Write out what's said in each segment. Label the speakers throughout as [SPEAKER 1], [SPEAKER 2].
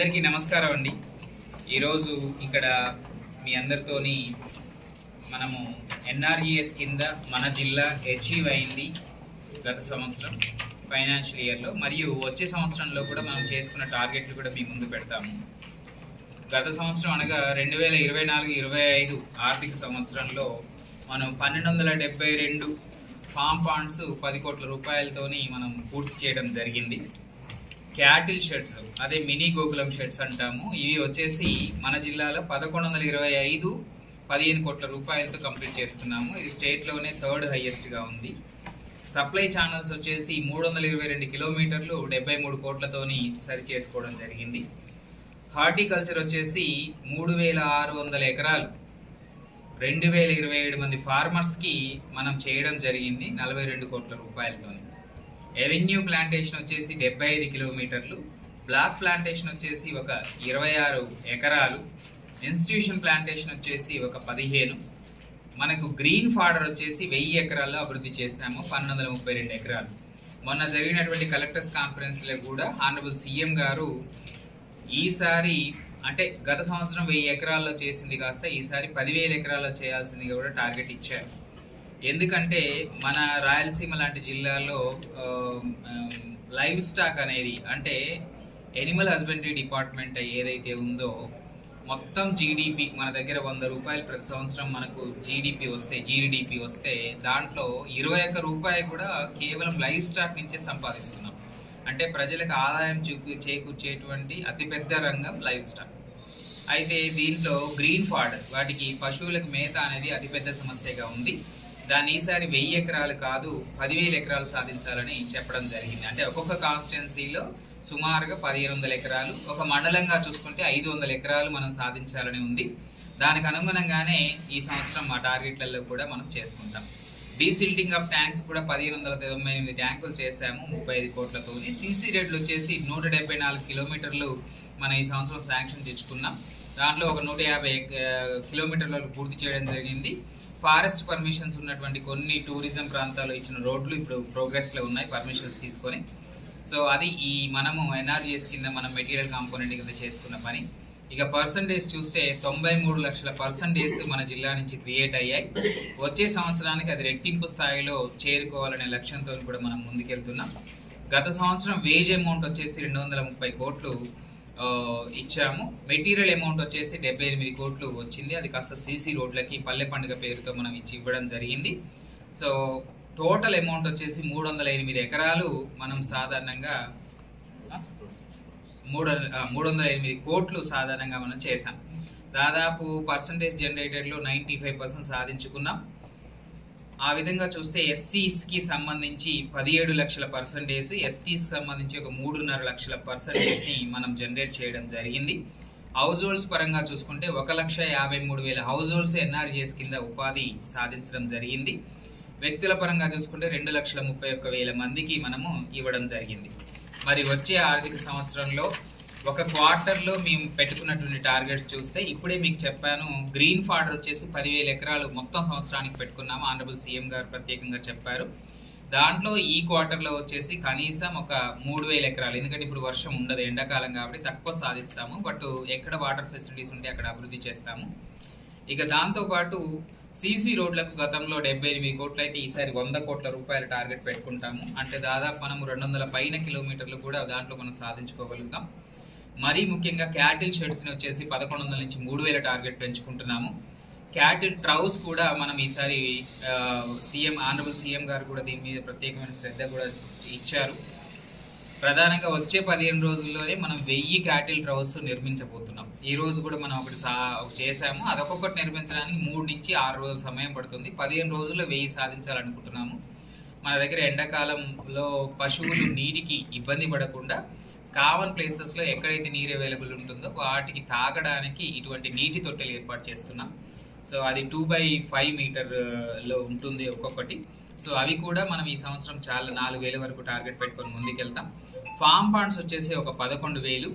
[SPEAKER 1] అందరికీ నమస్కారం అండి. ఈరోజు ఇక్కడ మీ అందరితోని మనము ఎన్ఆర్ఈఎస్ కింద మన జిల్లా అచీవ్ అయింది గత సంవత్సరం ఫైనాన్షియల్ ఇయర్లో మరియు వచ్చే సంవత్సరంలో కూడా మనం చేసుకున్న టార్గెట్లు కూడా మీ ముందు పెడతాము. గత సంవత్సరం అనగా రెండు వేల ఇరవై నాలుగు ఇరవై ఐదు ఆర్థిక సంవత్సరంలో మనం పన్నెండు వందల డెబ్బై రెండు ఫామ్ పాండ్స్ పది కోట్ల రూపాయలతోని మనం పూర్తి చేయడం జరిగింది. క్యాటిల్ షెడ్స్ అదే మినీ గోకులం షెడ్స్ అంటాము. ఇవి వచ్చేసి మన జిల్లాలో పదకొండు వందల ఇరవై ఐదు పదిహేను కోట్ల రూపాయలతో కంప్లీట్ చేసుకున్నాము ఇది స్టేట్లోనే థర్డ్ హైయెస్ట్గా ఉంది. సప్లై ఛానల్స్ వచ్చేసి మూడు వందల ఇరవై రెండు కిలోమీటర్లు డెబ్బై మూడు కోట్లతోని సరి చేసుకోవడం జరిగింది. హార్టికల్చర్ వచ్చేసి మూడు వేల ఆరు వందల ఎకరాలు. రెండు వేల ఇరవై ఏడు మంది ఫార్మర్స్కి మనం చేయడం జరిగింది నలభై రెండు కోట్ల రూపాయలతోని. ఎవెన్యూ ప్లాంటేషన్ వచ్చేసి డెబ్బై ఐదు కిలోమీటర్లు. బ్లాక్ ప్లాంటేషన్ వచ్చేసి ఒక ఇరవై ఆరు ఎకరాలు. ఇన్స్టిట్యూషన్ ప్లాంటేషన్ వచ్చేసి ఒక పదిహేను. మనకు గ్రీన్ ఫాడర్ వచ్చేసి వెయ్యి ఎకరాల్లో అభివృద్ధి చేశాము పన్నెండు వందల ముప్పై రెండు ఎకరాలు. మొన్న జరిగినటువంటి కలెక్టర్స్ కాన్ఫరెన్స్లో కూడా ఆనరబుల్ సీఎం గారు ఈసారి అంటే గత సంవత్సరం వెయ్యి ఎకరాల్లో చేసింది కాస్త ఈసారి పదివేల ఎకరాల్లో చేయాల్సిందిగా కూడా టార్గెట్ ఇచ్చారు. ఎందుకంటే మన రాయలసీమ లాంటి జిల్లాలో లైవ్ స్టాక్ అనేది అంటే ఎనిమల్ హస్బెండరీ డిపార్ట్మెంట్ ఏదైతే ఉందో మొత్తం జీడిపి మన దగ్గర వంద రూపాయలు ప్రతి సంవత్సరం మనకు జీడిపి వస్తే జీడిపి వస్తే దాంట్లో ఇరవై ఒక్క రూపాయి కూడా కేవలం లైవ్ స్టాక్ నుంచే సంపాదిస్తున్నాం. అంటే ప్రజలకు ఆదాయం చూకు చేకూర్చేటువంటి అతిపెద్ద రంగం లైవ్ స్టాక్. అయితే దీంట్లో గ్రీన్ ఫార్డ్ వాటికి పశువులకు మేత అనేది అతిపెద్ద సమస్యగా ఉంది. దాన్ని ఈసారి వెయ్యి ఎకరాలు కాదు పదివేల ఎకరాలు సాధించాలని చెప్పడం జరిగింది. అంటే ఒక్కొక్క కాన్స్టిట్యున్సీలో సుమారుగా పదిహేను వందల ఎకరాలు ఒక మండలంగా చూసుకుంటే ఐదు వందల ఎకరాలు మనం సాధించాలని ఉంది. దానికి అనుగుణంగానే ఈ సంవత్సరం మా టార్గెట్లలో కూడా మనం చేసుకుంటాం. డీసిల్టింగ్ ఆఫ్ ట్యాంక్స్ కూడా పదిహేను వందల తొంభై ఎనిమిది ట్యాంకులు చేశాము ముప్పై ఐదు కోట్లతో సీసీ రేట్లు వచ్చేసి నూట డెబ్బై నాలుగు కిలోమీటర్లు మనం ఈ సంవత్సరం శాంక్షన్ తెచ్చుకున్నాం. దాంట్లో ఒక నూట యాభై కిలోమీటర్ల పూర్తి చేయడం జరిగింది. ఫారెస్ట్ పర్మిషన్స్ ఉన్నటువంటి కొన్ని టూరిజం ప్రాంతాల్లో ఇచ్చిన రోడ్లు ఇప్పుడు ప్రోగ్రెస్లో ఉన్నాయి పర్మిషన్స్ తీసుకొని. సో అది ఈ మనము ఎన్ఆర్జీఎస్ కింద మనం మెటీరియల్ కాంపోనెంట్ కింద చేసుకున్న పని. ఇక పర్సంటేజ్ చూస్తే తొంభై మూడు లక్షల పర్సంటేజ్ మన జిల్లా నుంచి క్రియేట్ అయ్యాయి. వచ్చే సంవత్సరానికి అది రెట్టింపు స్థాయిలో చేరుకోవాలనే లక్ష్యంతో కూడా మనం ముందుకెళ్తున్నాం. గత సంవత్సరం వేజ్ అమౌంట్ వచ్చేసి రెండు వందల ముప్పై కోట్లు ఇచ్చాము. మెటీరియల్ అమౌంట్ వచ్చేసి డెబ్బై ఎనిమిది కోట్లు వచ్చింది. అది కాస్త సీసీ రోడ్లకి పల్లె పండుగ పేరుతో మనం ఇచ్చి ఇవ్వడం జరిగింది. సో టోటల్ అమౌంట్ వచ్చేసి మూడు వందల ఎనిమిది ఎకరాలు మనం సాధారణంగా మూడు వందల- మూడు వందల ఎనిమిది కోట్లు సాధారణంగా మనం చేసాం దాదాపు పర్సంటేజ్ జనరేటెడ్లో నైంటీ ఫైవ్ పర్సెంట్ సాధించుకున్నాం. ఆ విధంగా చూస్తే ఎస్సీస్కి సంబంధించి పదిహేడు లక్షల పర్సంటేజ్ ఎస్టీస్ సంబంధించి ఒక మూడున్నర లక్షల పర్సంటేజ్ని మనం జనరేట్ చేయడం జరిగింది. హౌస్ హోల్డ్స్ పరంగా చూసుకుంటే ఒక లక్ష యాభై మూడు వేల హౌస్ హోల్డ్స్ ఎన్ఆర్జీఎస్ కింద ఉపాధి సాధించడం జరిగింది. వ్యక్తుల పరంగా చూసుకుంటే రెండు లక్షల ముప్పై ఒక్క వేల మందికి మనము ఇవ్వడం జరిగింది. మరి వచ్చే ఆర్థిక సంవత్సరంలో ఒక క్వార్టర్లో మేము పెట్టుకున్నటువంటి టార్గెట్స్ చూస్తే ఇప్పుడే మీకు చెప్పాను గ్రీన్ ఫాడర్ వచ్చేసి పదివేల ఎకరాలు మొత్తం సంవత్సరానికి పెట్టుకున్నాము ఆనరబుల్ సీఎం గారు ప్రత్యేకంగా చెప్పారు. దాంట్లో ఈ క్వార్టర్లో వచ్చేసి కనీసం ఒక మూడు వేల ఎకరాలు ఎందుకంటే ఇప్పుడు వర్షం ఉండదు ఎండాకాలం కాబట్టి తక్కువ సాధిస్తాము బట్ ఎక్కడ వాటర్ ఫెసిలిటీస్ ఉంటే అక్కడ అభివృద్ధి చేస్తాము. ఇక దాంతో పాటు సీసీ రోడ్లకు గతంలో డెబ్బై ఎనిమిది కోట్లు అయితే ఈసారి వంద కోట్ల రూపాయల టార్గెట్ పెట్టుకుంటాము. అంటే దాదాపు మనం రెండు వందల పైన కిలోమీటర్లు కూడా దాంట్లో మనం సాధించుకోగలుగుతాం. మరీ ముఖ్యంగా క్యాటిల్ షెడ్స్ని వచ్చేసి పదకొండు వందల నుంచి మూడు వేల టార్గెట్ పెంచుకుంటున్నాము. క్యాటిల్ ట్రౌస్ కూడా మనం ఈసారి సీఎం ఆనరబుల్ సీఎం గారు కూడా దీని మీద ప్రత్యేకమైన శ్రద్ధ కూడా ఇచ్చారు. ప్రధానంగా వచ్చే పదిహేను రోజుల్లోనే మనం వెయ్యి క్యాటిల్ ట్రౌస్ నిర్మించబోతున్నాం. ఈ రోజు కూడా మనం ఒకటి సా చేసాము అదొక్కొక్కటి నిర్మించడానికి మూడు నుంచి ఆరు రోజుల సమయం పడుతుంది. పదిహేను రోజుల్లో వెయ్యి సాధించాలనుకుంటున్నాము. మన దగ్గర ఎండాకాలంలో పశువులు నీటికి ఇబ్బంది పడకుండా కామన్ ప్లేసెస్లో ఎక్కడైతే నీరు అవైలబుల్ ఉంటుందో వాటికి తాగడానికి ఇటువంటి నీటి తొట్టెలు ఏర్పాటు చేస్తున్నాం. సో అది టూ బై ఫైవ్ మీటర్లో ఉంటుంది ఒక్కొక్కటి. సో అవి కూడా మనం ఈ సంవత్సరం చాలా నాలుగు వేల వరకు టార్గెట్ పెట్టుకొని ముందుకెళ్తాం. ఫామ్ పాండ్స్ వచ్చేసి ఒక పదకొండు వేలు.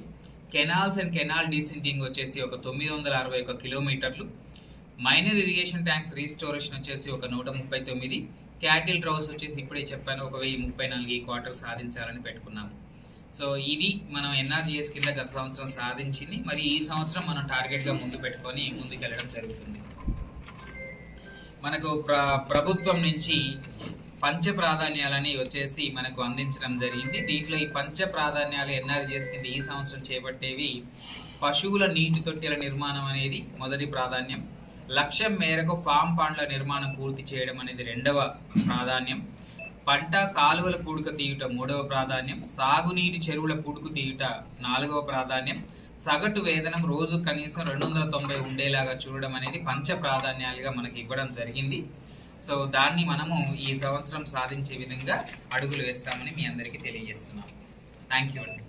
[SPEAKER 1] కెనాల్స్ అండ్ కెనాల్ డీసింటింగ్ వచ్చేసి ఒక తొమ్మిది వందల అరవై ఒక కిలోమీటర్లు. మైనర్ ఇరిగేషన్ ట్యాంక్స్ రీస్టోరేషన్ వచ్చేసి ఒక నూట ముప్పై తొమ్మిది. క్యాటిల్ డ్రౌస్ వచ్చేసి ఇప్పుడే చెప్పాను ఒక వెయ్యి ముప్పై నాలుగు ఈ క్వార్టర్ సాధించాలని పెట్టుకున్నాము. సో ఇది మనం ఎన్ఆర్జిఎస్ కింద గత సంవత్సరం సాధించింది. మరి ఈ సంవత్సరం మనం టార్గెట్గా ముందు పెట్టుకొని ముందుకెళ్ళడం జరుగుతుంది. మనకు ప్ర ప్రభుత్వం నుంచి పంచ ప్రాధాన్యాలని వచ్చేసి మనకు అందించడం జరిగింది. దీంట్లో ఈ పంచ ప్రాధాన్యాలు ఎన్ఆర్జిఎస్ కింద ఈ సంవత్సరం చేపట్టేవి పశువుల నీటి తొట్టెల నిర్మాణం అనేది మొదటి ప్రాధాన్యం. లక్ష్యం మేరకు ఫామ్ పాండ్ల నిర్మాణం పూర్తి చేయడం అనేది రెండవ ప్రాధాన్యం. పంట కాలువల పూడుక తీయుట మూడవ ప్రాధాన్యం సాగునీటి చెరువుల పూడుకు తీయుట నాలుగవ ప్రాధాన్యం సగటు వేతనం రోజు కనీసం రెండు వందల తొంభై ఉండేలాగా చూడడం అనేది పంచ ప్రాధాన్యాలుగా మనకి ఇవ్వడం జరిగింది. సో దాన్ని మనము ఈ సంవత్సరం సాధించే విధంగా అడుగులు వేస్తామని మీ అందరికీ తెలియజేస్తున్నాం. థ్యాంక్ యూ అండి.